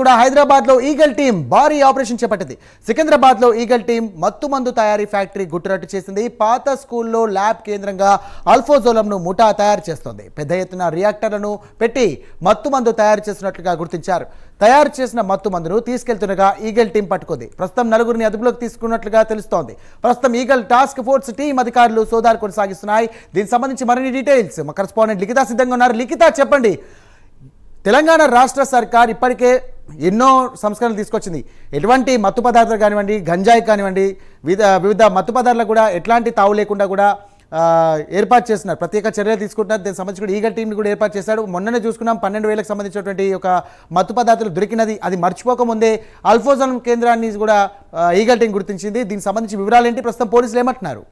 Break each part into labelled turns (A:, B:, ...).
A: కూడా హైదరాబాద్లో eagle team భారీ ఆపరేషన్ చేపట్టింది. సికింద్రాబాద్లో ఈగల్ టీం మత్తు మందు తయారీ ఫ్యాక్టరీ గుట్టురట్టు చేసింది. పాత స్కూల్లో ల్యాబ్ కేంద్రంగా అల్ఫోజోలంను ముఠా తయారు చేస్తోంది. పెద్ద ఎత్తున రియాక్టర్లను పెట్టి మత్తు మందు తయారు చేసినట్లుగా గుర్తించారు. తయారు చేసిన మత్తు మందును తీసుకెళ్తుండగా ఈగల్ టీం పట్టుకుంది. ప్రస్తుతం నలుగురిని అదుపులోకి తీసుకున్నట్లుగా తెలుస్తోంది. ప్రస్తుతం ఈగల్ టాస్క్ ఫోర్స్ టీం అధికారులు సోదాలు కొనసాగిస్తున్నాయి. దీనికి సంబంధించి మరిన్ని డీటెయిల్స్ మా కరెస్పాండెంట్ లిఖిత సిద్ధంగా ఉన్నారు. లిఖిత చెప్పండి. తెలంగాణ రాష్ట్ర సర్కార్ ఇప్పటికే ఎన్నో సంస్కరణలు తీసుకొచ్చింది. ఎటువంటి మత్తు పదార్థాలు కానివ్వండి గంజాయి కానివ్వండి వివిధ వివిధ మత్తు పదార్థాలు కూడా ఎట్లాంటి తావు లేకుండా కూడా ఏర్పాటు చేస్తున్నారు. ప్రత్యేక చర్యలు తీసుకుంటున్నారు. దీనికి సంబంధించి ఈగ ఈగల్ టీంని కూడా ఏర్పాటు చేశాడు. మొన్ననే చూసుకున్నాం పన్నెండు వేలకు సంబంధించినటువంటి ఒక మత్తు పదార్థాలు దొరికినది. అది మర్చిపోకముందే అల్ఫోజన్ కేంద్రాన్ని కూడా ఈగల్ టీం గుర్తించింది. దీనికి సంబంధించి వివరాలు ఏంటి? ప్రస్తుతం పోలీసులు ఏమంటున్నారు?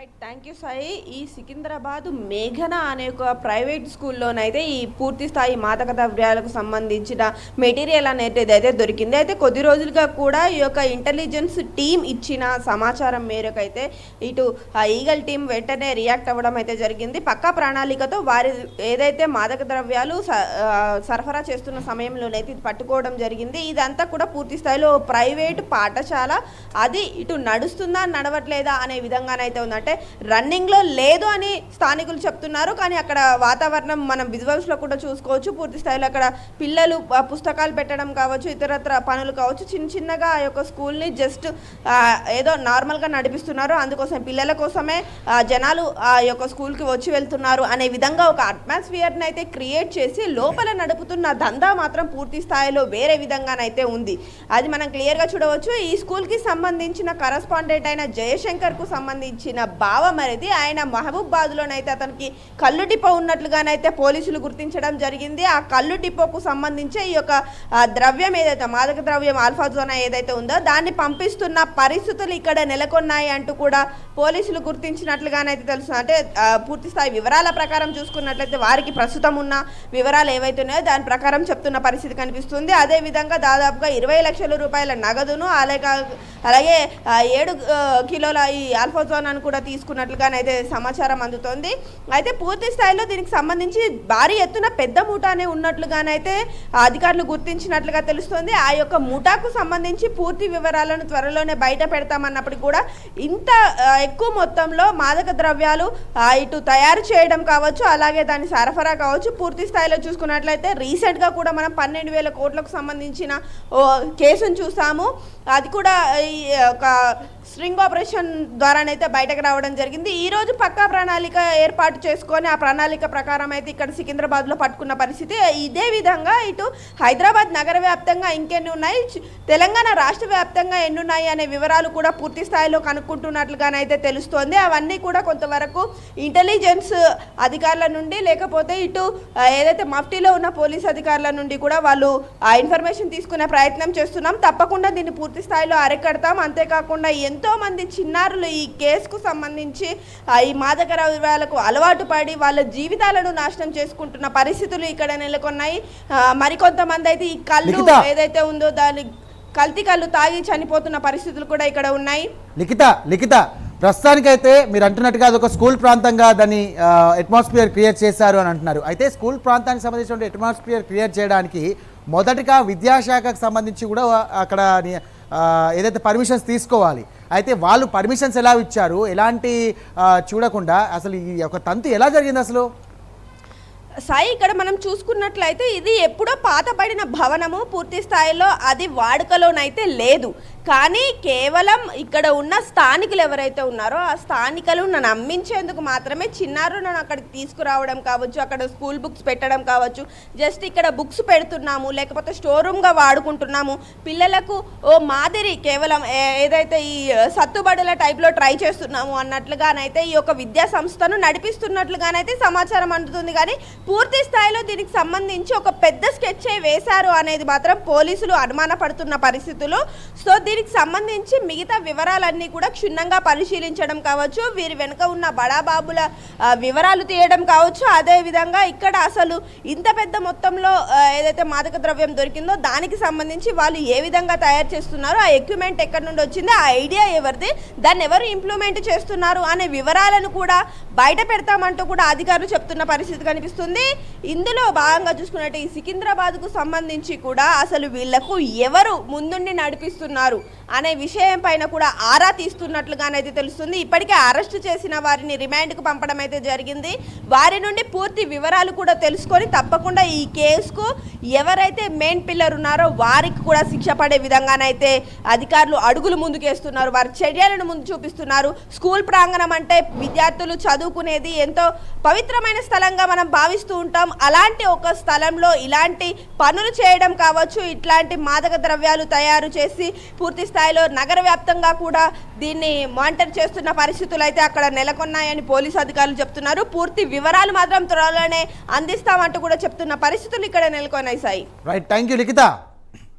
B: రైట్ థ్యాంక్ యూ సాయి ఈ సికింద్రాబాద్ మేఘన అనే ఒక ప్రైవేట్ స్కూల్లోనైతే ఈ పూర్తి స్థాయి మాదక ద్రవ్యాలకు సంబంధించిన మెటీరియల్ అనేది అయితే దొరికింది. అయితే కొద్ది రోజులుగా కూడా ఈ యొక్క ఇంటెలిజెన్స్ టీం ఇచ్చిన సమాచారం మేరకు అయితే ఇటు ఈగల్ టీం వెంటనే రియాక్ట్ అవ్వడం అయితే జరిగింది. పక్కా ప్రణాళికతో వారి ఏదైతే మాదక ద్రవ్యాలు సరఫరా చేస్తున్న సమయంలోనైతే ఇది పట్టుకోవడం జరిగింది. ఇదంతా కూడా పూర్తి స్థాయిలో ప్రైవేటు పాఠశాల. అది ఇటు నడుస్తుందా నడవట్లేదా అనే విధంగానైతే ఉందంటే అంటే రన్నింగ్లో లేదు అని స్థానికులు చెప్తున్నారు. కానీ అక్కడ వాతావరణం మనం విజువల్స్లో కూడా చూసుకోవచ్చు. పూర్తి స్థాయిలో అక్కడ పిల్లలు పుస్తకాలు పెట్టడం కావచ్చు ఇతరత్ర పనులు కావచ్చు. చిన్న చిన్నగా ఆ యొక్క స్కూల్ని జస్ట్ ఏదో నార్మల్గా నడిపిస్తున్నారు. అందుకోసం పిల్లల కోసమే ఆ, జనాలు ఆ యొక్క స్కూల్కి వచ్చి వెళ్తున్నారు అనే విధంగా ఒక అట్మాస్ఫియర్ని అయితే క్రియేట్ చేసి లోపల నడుపుతున్న దందా మాత్రం పూర్తి స్థాయిలో వేరే విధంగానైతే ఉంది. అది మనం క్లియర్గా చూడవచ్చు. ఈ స్కూల్కి సంబంధించిన కరస్పాండెంట్ అయిన జయశంకర్కు సంబంధించిన భావం అనేది ఆయన మహబూబాద్లోనైతే అతనికి కళ్ళు టిపో ఉన్నట్లుగానైతే పోలీసులు గుర్తించడం జరిగింది. ఆ కళ్ళు టిపోకు సంబంధించి ఈ యొక్క ద్రవ్యం ఏదైతే మాదక ద్రవ్యం ఆల్ఫాజోనా ఏదైతే ఉందో దాన్ని పంపిస్తున్న పరిస్థితులు ఇక్కడ నెలకొన్నాయి అంటూ కూడా పోలీసులు గుర్తించినట్లుగానైతే తెలుసు. అంటే పూర్తిస్థాయి పూర్తి స్థాయి వివరాల ప్రకారం చూసుకున్నట్లయితే వారికి ప్రస్తుతం ఉన్న వివరాలు ఏవైతే ఉన్నాయో దాని ప్రకారం చెప్తున్న పరిస్థితి కనిపిస్తుంది. అదే విధంగా దాదాపుగా ఇరవై లక్షల రూపాయల నగదును అలాగే అలాగే ఏడు కిలోల ఈ ఆల్ఫాజోనాను కూడా తీసుకున్నట్లుగానైతే సమాచారం అందుతోంది. అయితే పూర్తి స్థాయిలో దీనికి సంబంధించి భారీ ఎత్తున పెద్ద ముఠానే ఉన్నట్లుగానైతే అధికారులు గుర్తించినట్లుగా తెలుస్తోంది. ఆ యొక్క ముఠాకు సంబంధించి పూర్తి వివరాలను త్వరలోనే బయట పెడతామన్నప్పటికీ కూడా ఇంత ఎక్కువ మొత్తంలో మాదక ద్రవ్యాలు ఇటు తయారు చేయడం కావచ్చు అలాగే దాని సరఫరా కావచ్చు పూర్తి స్థాయిలో చూసుకున్నట్లయితే రీసెంట్గా కూడా మనం పన్నెండు వేల కోట్లకు సంబంధించిన ఓ కేసును చూసాము. అది కూడా ఈ ఒక స్ట్రింగ్ ఆపరేషన్ ద్వారానైతే బయటకు రావడం జరిగింది. ఈ రోజు పక్కా ప్రణాళిక ఏర్పాటు చేసుకొని ఆ ప్రణాళిక ప్రకారం అయితే ఇక్కడ సికింద్రాబాద్లో పట్టుకున్న పరిస్థితి. ఇదే విధంగా ఇటు హైదరాబాద్ నగర వ్యాప్తంగా ఇంకెన్ని ఉన్నాయి? తెలంగాణ రాష్ట్ర వ్యాప్తంగా ఎన్ని ఉన్నాయి అనే వివరాలు కూడా పూర్తి స్థాయిలో కనుక్కుంటున్నట్లుగానైతే తెలుస్తోంది. అవన్నీ కూడా కొంతవరకు ఇంటెలిజెన్స్ అధికారుల నుండి లేకపోతే ఇటు ఏదైతే మఫ్టీలో ఉన్న పోలీస్ అధికారుల నుండి కూడా వాళ్ళు ఆ ఇన్ఫర్మేషన్ తీసుకునే ప్రయత్నం చేస్తున్నాం. తప్పకుండా దీన్ని పూర్తి స్థాయిలో అరికడతాం. అంతేకాకుండా ఎంతో మంది చిన్నారులు ఈ కేసుకు సంబంధించి ఆ, ఈ మాదక ద్రవ్యాలకు అలవాటు పడి వాళ్ళ జీవితాలను నాశనం చేసుకుంటున్న పరిస్థితులు ఇక్కడ నెలకొన్నాయి. మరికొంతమంది అయితే ఈ కళ్ళు. ఏదైతే ఉందో దాని కల్తీ కళ్ళు తాగి చనిపోతున్న పరిస్థితులు కూడా ఇక్కడ ఉన్నాయి.
A: లిఖిత లిఖిత! ప్రస్తుతానికైతే మీరు అంటున్నట్టుగా అది ఒక స్కూల్ ప్రాంతంగా దాన్ని అట్మాస్ఫియర్ క్రియేట్ చేశారు అని అంటున్నారు. అయితే స్కూల్ ప్రాంతానికి సంబంధించిన అట్మాస్ఫియర్ క్రియేట్ చేయడానికి మొదటగా విద్యాశాఖకు సంబంధించి కూడా అక్కడ ఏదైతే పర్మిషన్స్ తీసుకోవాలి అయితే వాళ్ళు పర్మిషన్స్ ఎలా ఇచ్చారు ఎలాంటి చూడకుండా అసలు ఈ యొక్క తంతు ఎలా జరిగింది అసలు?
B: సాయి ఇక్కడ మనం చూసుకున్నట్లయితే ఇది ఎప్పుడో పాతబడిన భవనము పూర్తి స్థాయిలో అది వాడుకలోనైతే లేదు. కానీ కేవలం ఇక్కడ ఉన్న స్థానికులు ఎవరైతే ఉన్నారో ఆ స్థానికులు నన్ను నమ్మించేందుకు మాత్రమే చిన్నారు నన్ను అక్కడికి తీసుకురావడం కావచ్చు అక్కడ స్కూల్ బుక్స్ పెట్టడం కావచ్చు జస్ట్ ఇక్కడ బుక్స్ పెడుతున్నాము లేకపోతే స్టోర్ రూమ్గా వాడుకుంటున్నాము. పిల్లలకు ఓ మాదిరి కేవలం ఏదైతే ఈ సత్తుబడుల టైప్లో ట్రై చేస్తున్నాము అన్నట్లుగానైతే ఈ యొక్క విద్యా సంస్థను నడిపిస్తున్నట్లుగానైతే సమాచారం అందుతుంది. కానీ పూర్తి స్థాయిలో దీనికి సంబంధించి ఒక పెద్ద స్కెచ్ వేశారు అనేది మాత్రం పోలీసులు అనుమానపడుతున్న పరిస్థితులు. సో దీని వీరికి సంబంధించి మిగతా వివరాలన్నీ కూడా క్షుణ్ణంగా పరిశీలించడం కావచ్చు వీరి వెనుక ఉన్న బడాబాబుల వివరాలు తీయడం కావచ్చు. అదేవిధంగా ఇక్కడ అసలు ఇంత పెద్ద మొత్తంలో ఏదైతే మాదక ద్రవ్యం దొరికిందో దానికి సంబంధించి వాళ్ళు ఏ విధంగా తయారు చేస్తున్నారో ఆ ఎక్విప్మెంట్ ఎక్కడి నుండి వచ్చిందో ఆ ఐడియా ఎవరిది దాన్ని ఎవరు ఇంప్లిమెంట్ చేస్తున్నారు అనే వివరాలను కూడా బయట పెడతామంటూ కూడా అధికారులు చెప్తున్న పరిస్థితి కనిపిస్తుంది. ఇందులో భాగంగా చూసుకున్నట్టు ఈ సికింద్రాబాద్కు సంబంధించి కూడా అసలు వీళ్ళకు ఎవరు ముందుండి నడిపిస్తున్నారు? అనే విషయం పైన కూడా ఆరా తీస్తున్నట్లుగానైతే తెలుస్తుంది. ఇప్పటికే అరెస్ట్ చేసిన వారిని రిమాండ్కు పంపడం అయితే జరిగింది. వారి నుండి పూర్తి వివరాలు కూడా తెలుసుకొని తప్పకుండా ఈ కేసుకు ఎవరైతే మెయిన్ పిల్లర్ ఉన్నారో వారికి కూడా శిక్ష పడే విధంగానైతే అధికారులు అడుగులు ముందుకేస్తున్నారు. వారి చర్యలను ముందు చూపిస్తున్నారు. స్కూల్ ప్రాంగణం అంటే విద్యార్థులు చదువుకునేది ఎంతో పవిత్రమైన స్థలంగా మనం భావిస్తూ ఉంటాం. అలాంటి ఒక స్థలంలో ఇలాంటి పనులు చేయడం కావచ్చు ఇట్లాంటి మాదక ద్రవ్యాలు తయారు చేసి పూర్తి స్థాయిలో నగర వ్యాప్తంగా కూడా దీన్ని మానిటర్ చేస్తున్న పరిస్థితులు అయితే అక్కడ నెలకొన్నాయని పోలీసు అధికారులు చెప్తున్నారు. పూర్తి వివరాలు మాత్రం త్వరలోనే అందిస్తామంటూ కూడా చెప్తున్న పరిస్థితులు ఇక్కడ నెలకొన్నాయి Sai
A: right thank you Likhita